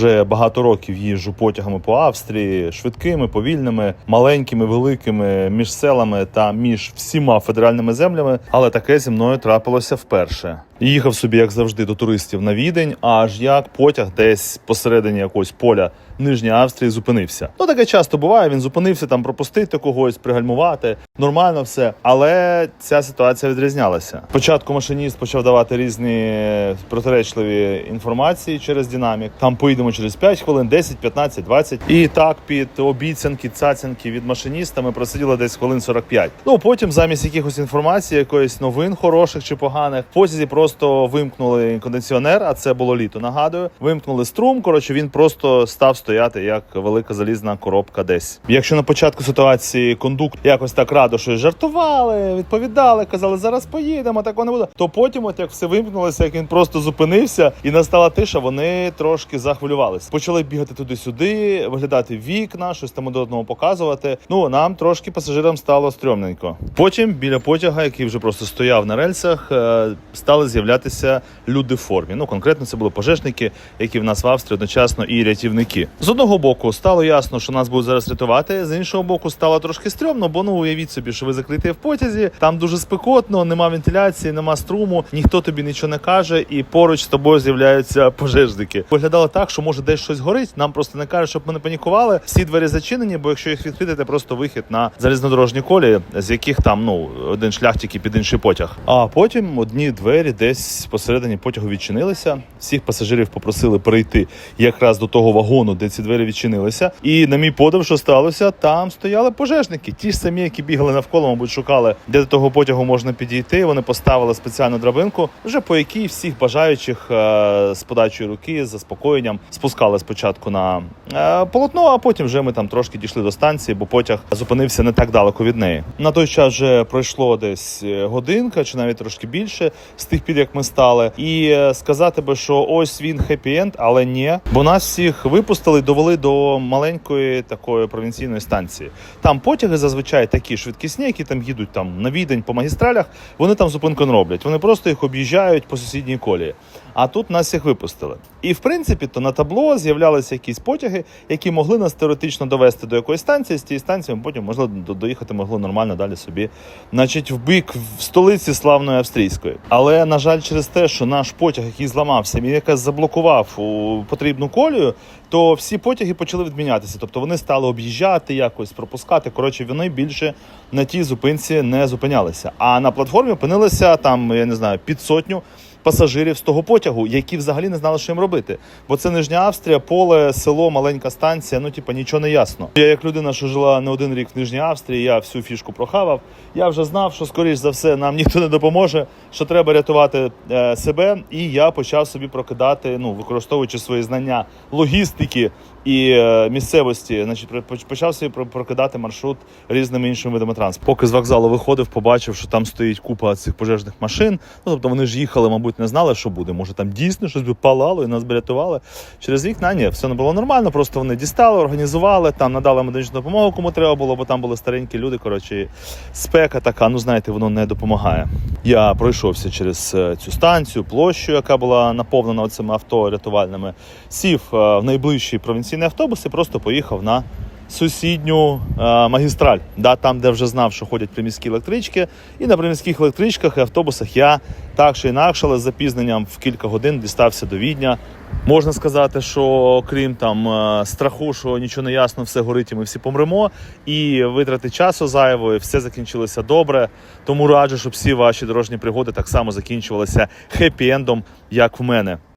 вже багато років їжджу потягами по Австрії, швидкими, повільними, маленькими, великими, між селами та між всіма федеральними землями. Але таке зі мною трапилося вперше. Їхав собі, як завжди, до туристів на відень, аж як потяг десь посередині якогось поля Нижньої Австрії зупинився. Ну таке часто буває. Він зупинився там пропустити когось, пригальмувати. Нормально все. Але ця ситуація відрізнялася. Спочатку машиніст почав давати різні протиречливі інформації через динамік. Там поїдемо через 5 хвилин, 10, 15, 20. І так під обіцянки, цацянки від машиніста ми просиділи десь хвилин 45. Ну потім, замість якихось інформації, якоїсь новин хороших чи поганих, потязі просто вимкнули кондиціонер, а це було літо. Нагадую, вимкнули струм. Коротше, він просто став стояти як велика залізна коробка десь. Якщо на початку ситуації кондукт якось так радо щось жартували, відповідали, казали, зараз поїдемо, такого не буде. То потім, от як все вимкнулося, як він просто зупинився і настала тиша, вони трошки захвилювалися. Почали бігати туди-сюди, виглядати вікна, щось там один одному показувати. Ну нам трошки пасажирам стало стрьомненько. Потім біля потяга, який вже просто стояв на рельсах, е, стали з'являтися люди в формі. Ну конкретно це були пожежники, які в нас в Австрії одночасно і рятівники. З одного боку стало ясно, що нас будуть зараз рятувати. З іншого боку, стало трошки стрьомно, бо ну уявіть собі, що ви закриті в потязі, там дуже спекотно, нема вентиляції, нема струму, ніхто тобі нічого не каже, і поруч з тобою з'являються пожежники. Виглядало так, що може десь щось горить. Нам просто не кажуть, щоб ми не панікували. Всі двері зачинені, бо якщо їх відкрити, це просто вихід на залізнодорожні колії, з яких там ну один шлях тільки під інший потяг. А потім одні двері десь посередині потягу відчинилися. Всіх пасажирів попросили перейти якраз до того вагону, де ці двері відчинилися. І на мій подив, що сталося, там стояли пожежники. Ті ж самі, які бігали навколо, мабуть, шукали, де до того потягу можна підійти. Вони поставили спеціальну драбинку, вже по якій всіх бажаючих е, з подачою руки, з заспокоєнням спускали спочатку на полотно, а потім вже ми там трошки дійшли до станції, бо потяг зупинився не так далеко від неї. На той час вже пройшло десь е, годинка чи навіть трошки більше з тих пір, як ми стали. І е, сказати би, що ось він хеппі-енд, але ні, бо нас всіх випустили довели до маленької такої провінційної станції. Там потяги зазвичай такі швидкісні, які там їдуть там на відень по магістралях. Вони там зупинку не роблять. Вони просто їх об'їжджають по сусідній колії. А тут нас їх випустили. І в принципі, то на табло з'являлися якісь потяги, які могли нас теоретично довести до якоїсь станції. З тієї станції ми потім можливо доїхати могли нормально далі собі, значить, в бік в столиці славної австрійської. Але на жаль, через те, що наш потяг, який зламався, він якось заблокував у потрібну колію, то всі потяги почали відмінятися. Тобто вони стали об'їжджати, якось пропускати. Коротше, вони більше на тій зупинці не зупинялися. А на платформі опинилися там, я не знаю, під сотню пасажирів з того потягу, які взагалі не знали, що їм робити. Бо це Нижня Австрія, поле, село, маленька станція. Ну, типа, нічого не ясно. Я, як людина, що жила не один рік в Нижній Австрії, я всю фішку прохавав. Я вже знав, що скоріш за все нам ніхто не допоможе, що треба рятувати е, себе. І я почав собі прокидати, ну використовуючи свої знання que і е, місцевості, значить, при- поч- почав собі прокидати маршрут різними іншими видами транспорту. Поки з вокзалу виходив, побачив, що там стоїть купа цих пожежних машин. Ну тобто вони ж їхали, мабуть, не знали, що буде. Може там дійсно щось палало і нас би. Через вікна ні, все не було нормально. Просто вони дістали, організували, там надали медичну допомогу, кому треба було, бо там були старенькі люди. Коротше, спека така, ну знаєте, воно не допомагає. Я пройшовся через е, цю станцію, площу, яка була наповнена цими авто рятувальними. Сів е, в найближчий провінційний автобус і просто поїхав на сусідню е, магістраль, да, там, де вже знав, що ходять приміські електрички. І на приміських електричках і автобусах я так чи інакше, але з запізненням в кілька годин дістався до Відня. Можна сказати, що крім там е, страху, що нічого не ясно, все горить, і ми всі помремо, і витрати часу зайвої, все закінчилося добре. Тому раджу, щоб всі ваші дорожні пригоди так само закінчувалися хеппі-ендом, як в мене.